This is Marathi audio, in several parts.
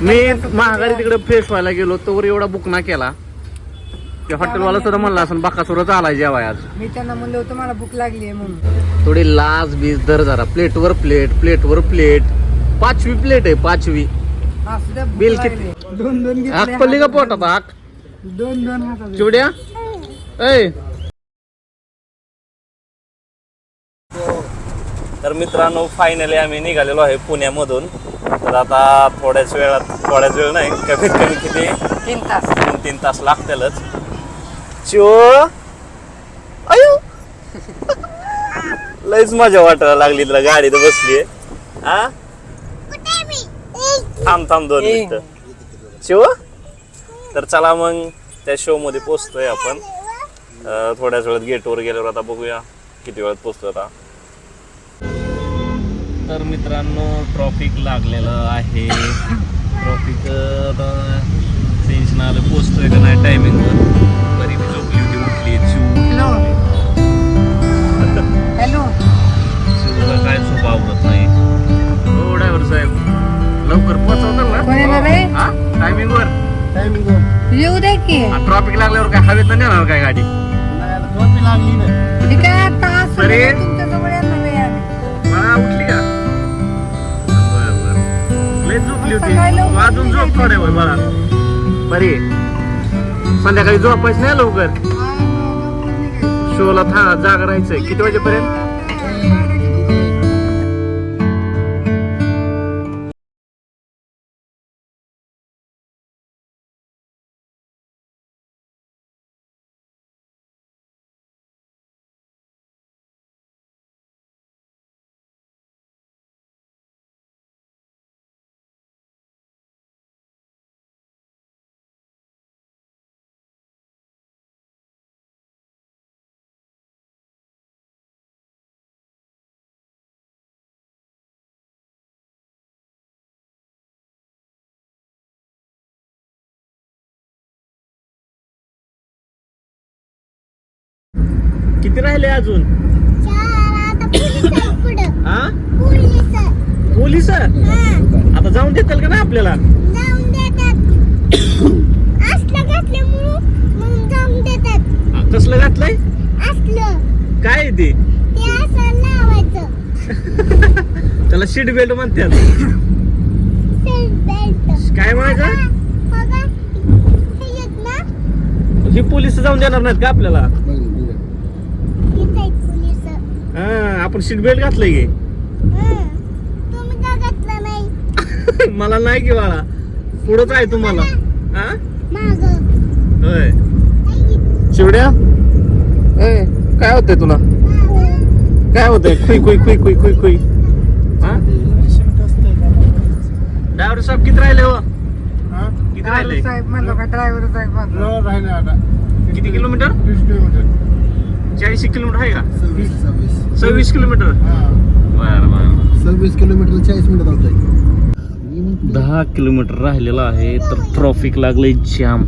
मी महागारी तिकडे फ्रेश व्हायला गेलो तोवर एवढा बुक ना केला. हॉटेलवाला सुद्धा म्हणला असं बाका सुद्धा आलाय जेवाय आज. मी त्यांना म्हणलं होतं मला भूक लागली आहे म्हणून. थोडी लाज बीज दर जरा. प्लेटवर प्लेट प्लेटवर प्लेट पाचवी प्लेट आहे पाचवी. बिल. किती? दोन दोन आग पडली का पोटात आग दोन दोन चिवड्या? ऐ तर मित्रांनो फायनली आम्ही निघालेलो आहे पुण्यामधून. तर आता थोड्याच वेळात थोड्याच वेळ नाही कमीत कमी किती? तीन तास. तीन तीन तास लागतीलच. चिव अयो! लयच मजा वाटायला लागली तुला गाडीत बसली. हा थांब थांब दोन. मिनिटं. शिव तर चला मग त्या शो मध्ये पोचतोय आपण. थोड्याच वेळात गेटवर गेल्यावर आता बघूया किती वेळात पोचतो आता. तर मित्रांनो ट्रॉफिक लागलेलं आहे. ट्रॉफिक टेन्शन आलं पोचतोय का नाही टायमिंगवर बरी मी झोपली होती उठली हॅलो हॅलो चिवला काय झोप आवडत नाही. हो ड्रायव्हर साहेब. लवकर आहे? ना. हा? टायमिंगवर येऊ दे की. ट्रॉफिक लागल्यावर काय हवेत नाही येणार काय गाडी? ठीक आहे आता आज बरे. झोपली होती. अजून झोप बरी संध्याकाळी झोपायच नाही लवकर. शोला था जागा राहायचंय किती वाजेपर्यंत? किती राहिले अजून? हा? पोलीस आता जाऊन देतील का ना आपल्याला? कसलं घातलंय? काय ते? त्याला सीट बेल्ट म्हणतात. काय म्हणायचं? ही पोलीस जाऊन देणार नाहीत का आपल्याला? हा आपण सीट बेल्ट घातलंय की? मला नाही की बाळा. पुढंच आहे तुम्हाला. हा? होय. ए काय होतंय तुला? काय होतंय? खुई खुई खुई खुई खुई खुई. हा? ड्रायव्हर साहेब किती राहिले हो? किती राहिले? ड्रायव्हर साहेब म्हणलो का ड्रायव्हर साहेब म्हणलो. किती किलोमीटर. चाळीस किलोमीटर आहे का? सव्वीस किलोमीटर? बर बर सव्वीस किलोमीटर चाळीस मिनिटात दहा किलोमीटर राहिलेला आहे तर ट्रॉफिक लागलंय जाम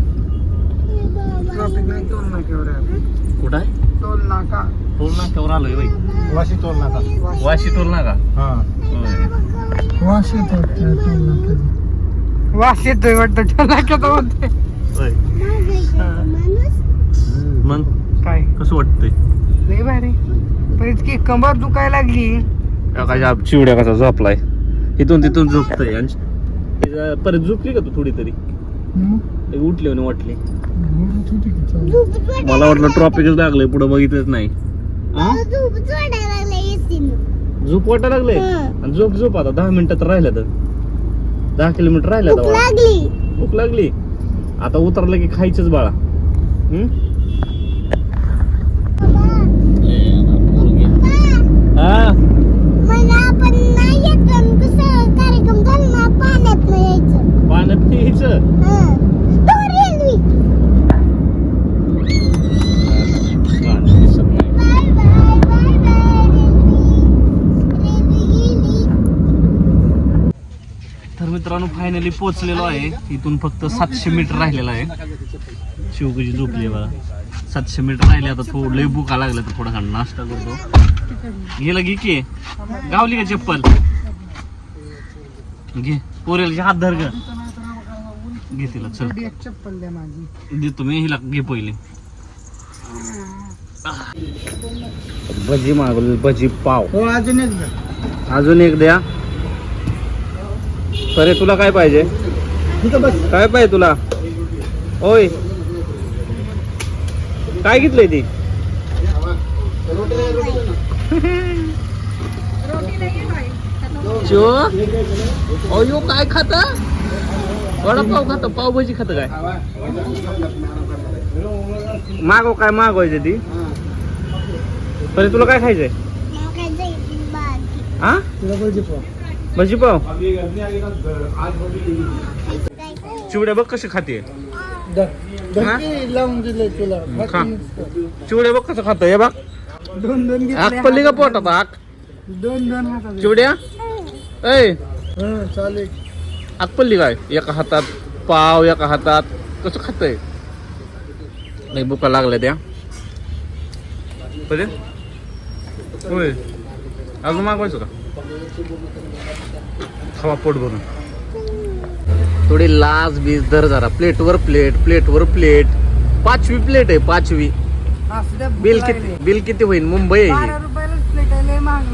ट्रॉफिक नाही टोल नाक्यावर आहे. कुठं? आहे टोल नाका. टोल नाक्यावर आलोय बाई. वाशी टोल नाका. वाशी टोल नाका? हा. वाटतं टोल नाक्याचा. वास येतोय वाटतं टोल. मग? काय? कसं वाटतंय? लय भारी. पण इतकी कंबर दुखायला लागली. काय चिवड्या कसा झोपलाय? इथून तिथून झोपतोय. आणि परत झोपली का तू थोडी तरी ते उठली आणि वाटली. मला वाटलं ट्रॉफिकच लागलंय पुढे बघितलंच नाही? झोप वाटा लागले आणि झोप झोप आता दहा मिनिटात तर राहिल्या तर. दहा किलोमीटर राहिल्या आता बाळा. भूक लागली. आता उतरलं की खायचंच बाळा. हम्म? हा? पाण्यात नाही यायचं. पाण्यात दिसत नाही. तर मित्रांनो फायनली पोहोचलेलो आहे. इथून फक्त सातशे मीटर राहिलेला आहे. शिवकची झोपली आहे बघा. सातशे मीटर राहिले आता थोडं लय भुका लागला तर थोडासा नाश्ता करतो. गेला घे. की गावली का चप्पल? घे. पोरेलची हात धर ग. घे तिला चल. चप्पल द्या माझी. दे तुम्ही हिला घे पहिले. भजी मागवली भजी पाव. हो अजून एक द्या. अजून एक द्या. अरे तुला काय पाहिजे? काय पाहिजे तुला? ओय काय घेतलंय ती? चो अयो काय खाता? वडापाव खात पावभाजी खात काय? मागव काय मागवायचे ती? तरी तुला काय खायचंय? हा? भजी पाव. चिवड्या बघ कशी खाते? लावून दिले तुला. खा. चिवड्या बघ कसं खात हे बघ. दोन दोन आग पडली का पोटात आग? दोन दोन हातात चिवड्या? ऐ. हं, चालेल. आग पडली काय? एका हातात पाव एका हातात. कसं खातय? नाही बुका लागल्या त्या. होय. अजून मागवायचं का? खावा पोट भरून. थोडी लाज बीज धर जरा. प्लेटवर प्लेट प्लेटवर प्लेट पाचवी प्लेट आहे पाचवी. बिल. किती बिल किती होईल मुंबई आहे बारा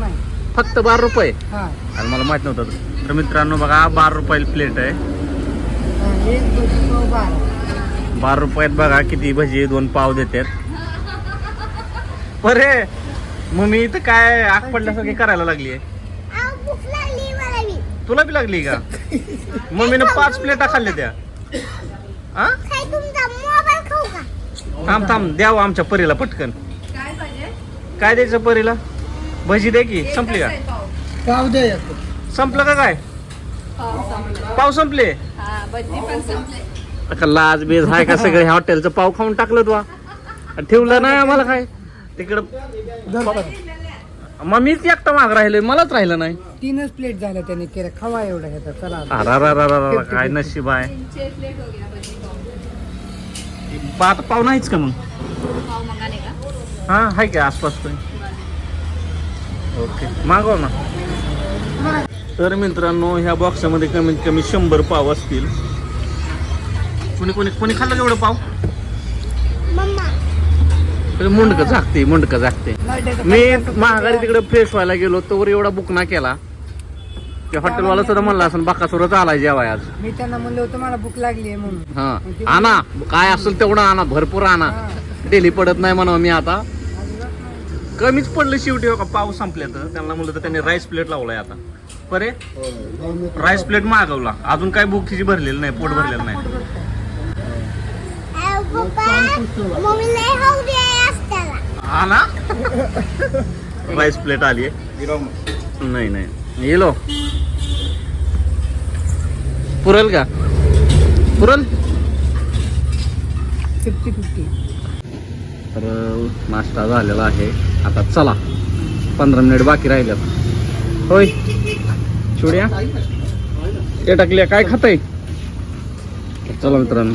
ही. फक्त बारा रुपये. हा. आणि मला माहीत नव्हतं. तर मित्रांनो बघा बारा रुपयाला प्लेट आहे. हा, बारा. बारा रुपयात बघा किती भजी दोन पाव देतात. परे मग मी इथं काय आग पडल्यासारखी करायला लागली आहे तुला बी लागली का? मम्मीनं पाच प्लेटा खाल्ल्या त्या. आ? थांब थांब द्यावं आमच्या परीला पटकन. काय द्यायचं परीला? भजी दे की संपली का? पाव. एक. संपलं का काय? पाव संपले. का लाज बेज हाय का सगळे? हॉटेलचं पाव खाऊन टाकलं तू ठेवलं नाही आम्हाला काय? तिकडं. मग मीच एकटा माग राहिलोय मलाच राहिलं नाही. तीनच प्लेट झाल्या त्याने केल्या खावा एवढा घेता चला. अरारारारारा, काय नशीब आहे. पा- आता पाव. नाहीच का मग? हा हाय का आसपास पण. ओके मागव ना. तर मित्रांनो ह्या बॉक्समध्ये कमीत कमी शंभर पाव असतील. कोणी कोणी कोणी खाल्लं एवढं पाव? मुंडक झाकते मुंडक झाकते. मी? महागारी तिकडे फ्रेश व्हायला गेलो तोवर एवढा बुक ना केला. ते हॉटेलवाला सुद्धा म्हणला असं बाकासुरच आलाय जेवाय आज. मी त्यांना म्हणलं होतं मला भूक लागली आहे म्हणून. हा. आणा काय असेल तेवढं आणा भरपूर आणा. डेली पडत नाही म्हणा मी आता. कमीच पडलं शेवटी हो का? पाव संपल्या तर त्यांना म्हणलं तर त्यांनी राईस प्लेट लावलाय आता. बरे? राईस प्लेट मागवला. अजून काय बुक तिची भरलेली नाही पोट भरलेलं नाही. हा ना राईस प्लेट आली आहे. नाही नाही. येलो पुरल का? पुरल? फिफ्टी फिफ्टी तर नाश्ता झालेला आहे. आता चला. पंधरा मिनिट बाकी राहिल्यात होय. चिवड्या ते टाकल्या काय खाताय? चला मित्रांनो.